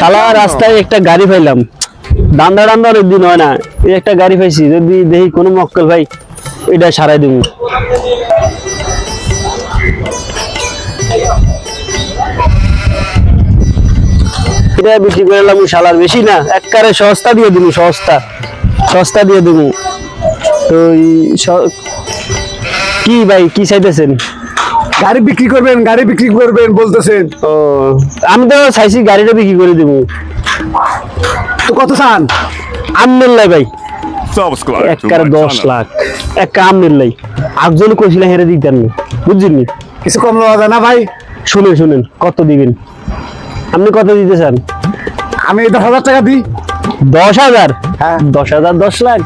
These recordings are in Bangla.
শালা রাস্তায় একটা গাড়ি পাইলাম। অনেক দিন হয় না। এই একটা গাড়ি পাইছি যদি দেখি কোনো মক্কেল ভাই এটা সারাই দেবো এটা বিক্রি শালার বেশি না। একবারে সস্তা দিয়ে দিবি সস্তা। সস্তা দিয়ে দেবো তো কি ভাই কি চাইতেছেন? গাড়ি বিক্রি করবেন গাড়ি বিক্রি করবেন বলতেছেন। ও আমি তো চাইছি গাড়িটা বিক্রি করে দেবো। তো কত চান? আমনুল্লাহ ভাই। এককার দশ লাখ। এক কাম নিলাই একজন কইছিল হেরে দিতেন না বুঝছেন নি? কিছু কম লওয়া যায় না ভাই? শুনেন শুনেন কত দিবেন? আপনি কত দিতে চান? আমি দশ হাজার টাকা দিই। দশ হাজার? হ্যাঁ। দশ হাজার দশ লাখ।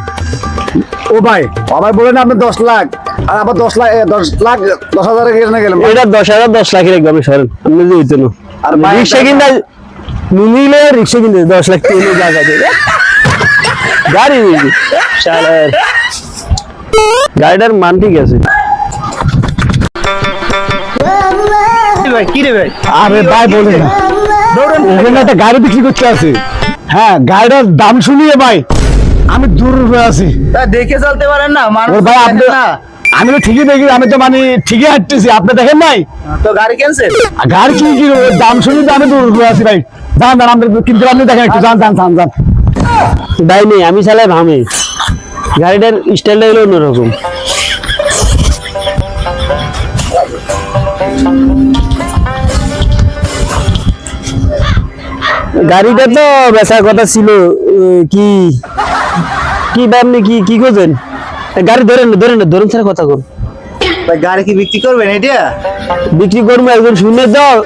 ও ভাই ও ভাই বলেন আপনি দশ লাখ। আর আবার দশ লাখ দশ লাখ দশ হাজারে কেনে গেলাম। এটা দশ হাজার দশ লাখের একদম সরেন। আপনি যে হইতেন আর রিক্সা কিনতে নিলে রিক্সা কিনতে দশ লাখ কিনে জায়গা দেবে গাড়ি গাড়িটার মান ঠিক আছে। ভাই কি রে ভাই? আরে ভাই ওখানে একটা গাড়ি বিক্রি করতে আছে। হ্যাঁ গাড়িটার দাম শুনিয়ে ভাই। আমি দূর হয়ে আছি। দেখে চলতে পারেন না মানুষ ভাই আপনি না। আমি তো ঠিকই দেখি আমি তো মানে ঠিকই হাঁটতেছি। আপনি দেখেন নাই? তো গাড়ি ক্যান্সেল গাড়ি কি কি দাম শুনি তো আমি দূর হয়ে আছি ভাই। যান যান আপনি কিন্তু আপনি দেখেন একটু যান যান যান যান। দায় নেই আমি চালাই ভামে। গাড়িটার স্টাইলটা হলো অন্যরকম। গাড়িটা তো বেচার কথা ছিল কি কি বা আপনি কি কি করছেন গাড়ি ধরেন না ধরেন না ধরেন স্যার কথা কর গাড়ি কি বিক্রি করবেন এটা? বিক্রি করব একজন শুনে দাও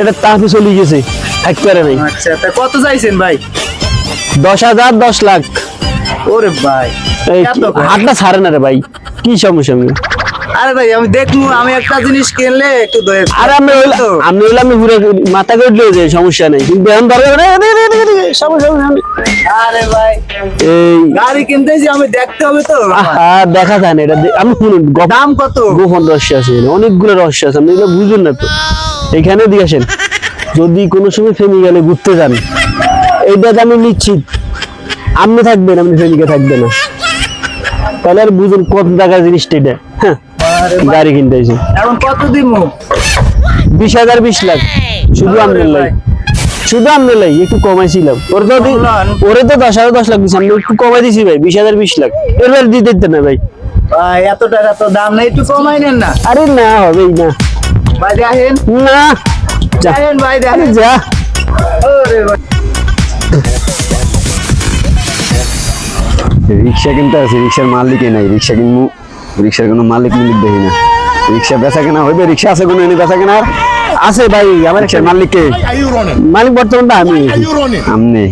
এটা তাহলে চলে গেছে একবারে নাই। আচ্ছা তা কত চাইছেন ভাই? দশ হাজার দশ লাখ। ওরে ভাই হাতটা ছাড়ে না রে ভাই কি সমস্যা? আরে ভাই আমি দেখব আমি একটা জিনিস কিনলে একটু দয়ে আর আমি। আমি হইলাম পুরো মাথা কাটলেও যে সমস্যা নেই। কিন্তু এখন দে, সমস্যা আরে ভাই এই। গাড়ি কিনতেছি আমি দেখতে হবে তো। আহা, দেখা যায় না এটা আমি শুনুন দাম কত? গোপন রহস্য আছে অনেকগুলো রহস্য আছে আপনি এগুলো বুঝুন না তো এখানে দিয়ে আসেন যদি কোনো সময় ফেমি গেলে ঘুরতে যান এইটা আমি নিশ্চিত। আপনি থাকবেন আপনি ফেমিকে থাকবে না। তাহলে আর বুঝুন কত টাকার জিনিসটা এটা হ্যাঁ? গাড়ি কিনতে আইছি এখন কত দিমু? বিশ হাজার বিশ লাখ। শুধু আপনার লাই। শুধু লাই একটু কমাইছিলাম ওরে তো ওরে তো দশ হাজার দশ লাখ দিচ্ছি আমি একটু কমাই দিছি ভাই বিশ হাজার বিশ লাখ। এবার দিতে দিতে না ভাই। ভাই এত টাকা তো দাম নেই একটু কমাই নেন না। আরে না হবেই না। ভাই দেখেন। না। দেখেন ভাই দেখেন। যা। ওরে ভাই। রিক্সা কিনতে আছে রিক্সার মালিকই নাই রিক্সা কিনবো। রিক্সার কোনো মালিক মালিক দেখি না। রিক্সা বেচা কেনা হইবে রিক্সা আছে কোনো এনে বেচা কেনা আছে ভাই আমার রিক্সার মালিককে মালিক বর্তমান তো আমি। আমনে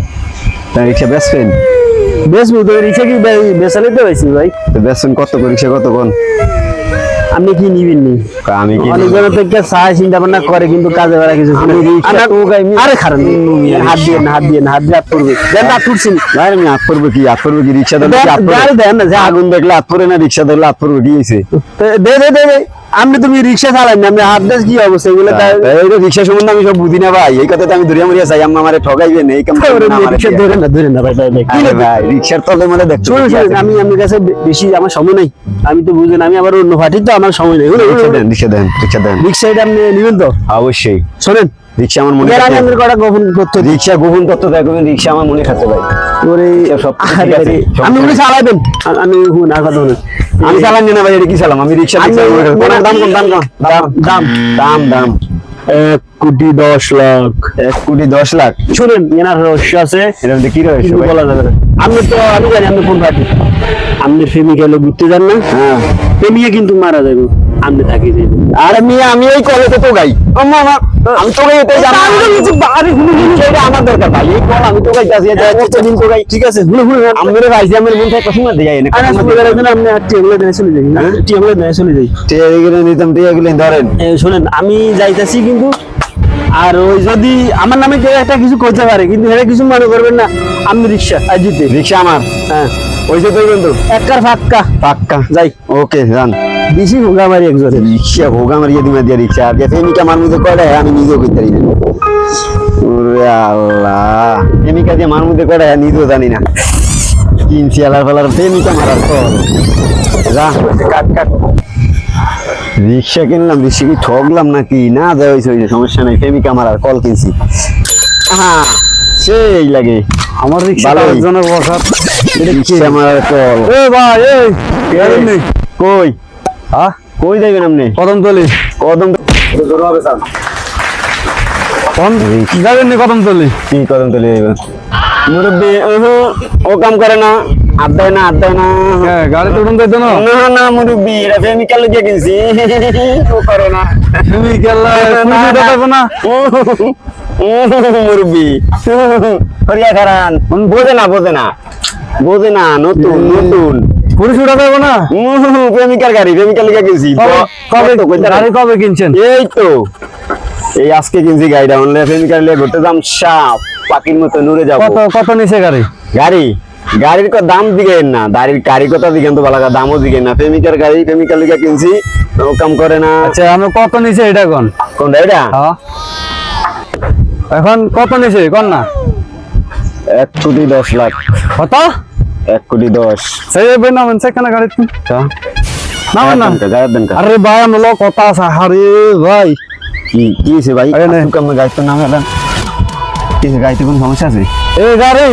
তা রিক্সা বেচবেন? বেচবো তো রিক্সা কি ভাই? বেচালে তো বেশি ভাই। বেচবেন কত করে রিক্সা কত কোন? আপনি কি নিবেন নি? আমি কি অনেক জন থেকে সাহায্য চিন্তা ভাবনা করে কিন্তু কাজে বেড়া কিছু শুনে। আরে আরে খারাপ হাত দিয়ে না হাত দিয়ে না হাত দিয়ে হাত পড়বে দেন হাত পড়ছি ভাই আমি হাত পড়ব কি? হাত পড়ব কি? রিক্সা ধরলে হাত পড়বে? দেন না যে আগুন দেখলে হাত পড়ে না রিক্সা ধরলে হাত পড়বে কি হয়েছে? দে দে দে। আপনি তুমি রিক্সা চালান না আপনি হাত কি অবস্থা? এগুলো রিক্সা সম্বন্ধে আমি সব বুঝি না ভাই। এই কথা তো আমি ধরিয়া মরিয়া চাই আম্মা আমারে ঠগাইবেন এই কাম আমারে রিক্সা। ধরে না ধরে না ভাই ভাই ভাই রিক্সার তলে মানে দেখছ আমি আপনার কাছে বেশি আমার সময় নেই। আমি তো বুঝেন আমি আবার অন্য পার্টি তো আমার সময় নেই। রিক্সা দেন রিক্সা দেন রিক্সা দেন। রিক্সা এটা আপনি নেবেন তো? অবশ্যই। শোনেন। রিক্সা আমার মনে কটা গোপন তথ্য? রিক্সা গোপন দেখবেন রিক্সা আমার মনে খাচ্ছে ভাই। ওরে সব ঠিক আছে, আরে, আপনি ঠিক উনি চালাবেন আমি হুন আর কথা বলেন। আমি চালান না ভাই এটা কি চালাম? আমি রিক্সা আমি- রিক্সা খাচ্ছে। দাম কোন দাম কোন দাম দাম দাম। দাম এক কোটি দশ লাখ। এক কোটি দশ লাখ। শুনেন এনার রহস্য আছে। কি? বলা যাবে আপনি তো আমি জানি আপনি কোন পার্টি আপনি প্রেমিকা হলো ঘুরতে যান না? হ্যাঁ। প্রেমিকা কিন্তু মারা যাবে। আপনি থাকি যাবেন আর আমি আমি এই কলেজে তো গাই। আম্মা, আমি তো এটাই জানি সেটা আমার দরকার ভাই। এই কল আমি তো গাই যাচ্ছি দিন তো ঠিক আছে হুলে হুলে আমি মেরে ভাইছি আমার মন থেকে কসম দিয়ে না আরে শুনে গেলেন আপনি টিএমলে দিয়ে চলে যাই হ্যাঁ? চলে যাই। নিতাম ধরেন। শোনেন আমি যাইতাছি কিন্তু আর ওই যদি আমার নামে কেউ একটা কিছু করতে পারে কিন্তু এটা কিছু মনে করবেন না আমি রিক্সা আর জিতে। রিক্সা আমার? হ্যাঁ। ওই যে তো? কিন্তু ফাক্কা পাক্কা যাই। ওকে যান। বেশি ভোগা মারি একজনে। রিক্সা ভোগা মারিয়ে দিমা দিয়া রিক্সা আর প্রেমিকা মধ্যে করে আমি নিজেও করতে পারি না। ওরে টাকা দিয়ে মার মধ্যে কটা নিজেও জানি না। কিনছি আলার ফালার প্রেমিকা মারার পর। যা কাট কাট। রিক্সা কিনলাম রিক্সা কি ঠকলাম নাকি? না যা হয়েছে হয়েছে সমস্যা নাই। প্রেমিকা মারার কল কিনছি। হ্যাঁ সেই লাগে। আমার রিক্সা। একজনের বসার রিক্সা মারার কল। এ ভাই এই, কই? হ্যাঁ কই যাবেন আপনি? কদম কদম কোন যাবেন নি কি মুরব্বী ও কাম করে না। আড্ডায় না আড্ডায় না। হ্যাঁ গাড়িতে উঠুন তাই না? না না মুরব্বী এটা প্রেমিকা লুকিয়ে কিনছি ও করে না। তুমি গেলা না, পুলিশ না। দেখাবো না। মুরব্বী। হরিয়া খারান। বোঝে না বোঝে না। বোঝে না নতুন নতুন। পুলিশ উঠা দেবো না? প্রেমিকার গাড়ি প্রেমিকা লুকিয়ে কিনছি কবে-। গাড়ি কবে কিনছেন? এই তো। এই আজকে কিনছি গাড়িটা। অনলে প্রেমিকার লিয়ে ঘুরতে যাম সাপ পাখির মতো নড়ে যাব। কত কত নিছে গাড়ি? গাড়ি? গাড়ির দাম দিগেন না। গাড়ির গাড়ি কথা দিগেন তো ভালো দামও দিগেন না। প্রেমিকার গাড়ি প্রেমিকার লিগা কিনছি। কাম করে না। আচ্ছা আমি কত নিছে এটা কোন? কোনটা এটা? হ্যাঁ। এখন কত নিছে? কোন না? এক কোটি দশ লাখ। কত? এক কোটি দশ। সেই নামেন সেখানে গাড়ি নামেন না। আরে ভাই আমি লোক কথা আছে। আরে ভাই। কি কি হয়েছে ভাই? আরে নে। আসুক আমার গাড়ির তো নাম এলাম। কি গাড়িতে কোনো সমস্যা আছে? এই গাড়ি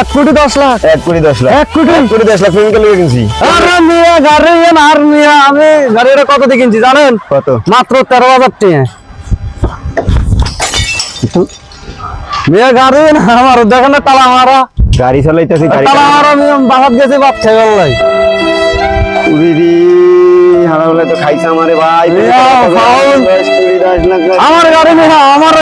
এক কোটি দশ লাখ। এক কোটি দশ লাখ। এক কোটি। এক কোটি দশ লাখ প্রেমিকার লিগা কিনছি? আরে মিয়া গাড়ি এন আর মিয়া আমি গাড়িটা কত দিয়ে কিনছি জানেন? কত? মাত্র তেরো হাজার টাকা। মিয়া গাড়ি না আমার দেখেন না তালা মারা। গাড়ি চালাইতেছি গাড়ি বাহাত গেছে বাপ খাই হারা তো খাইছে আমারে ভাই আমার গাড়ি না আমার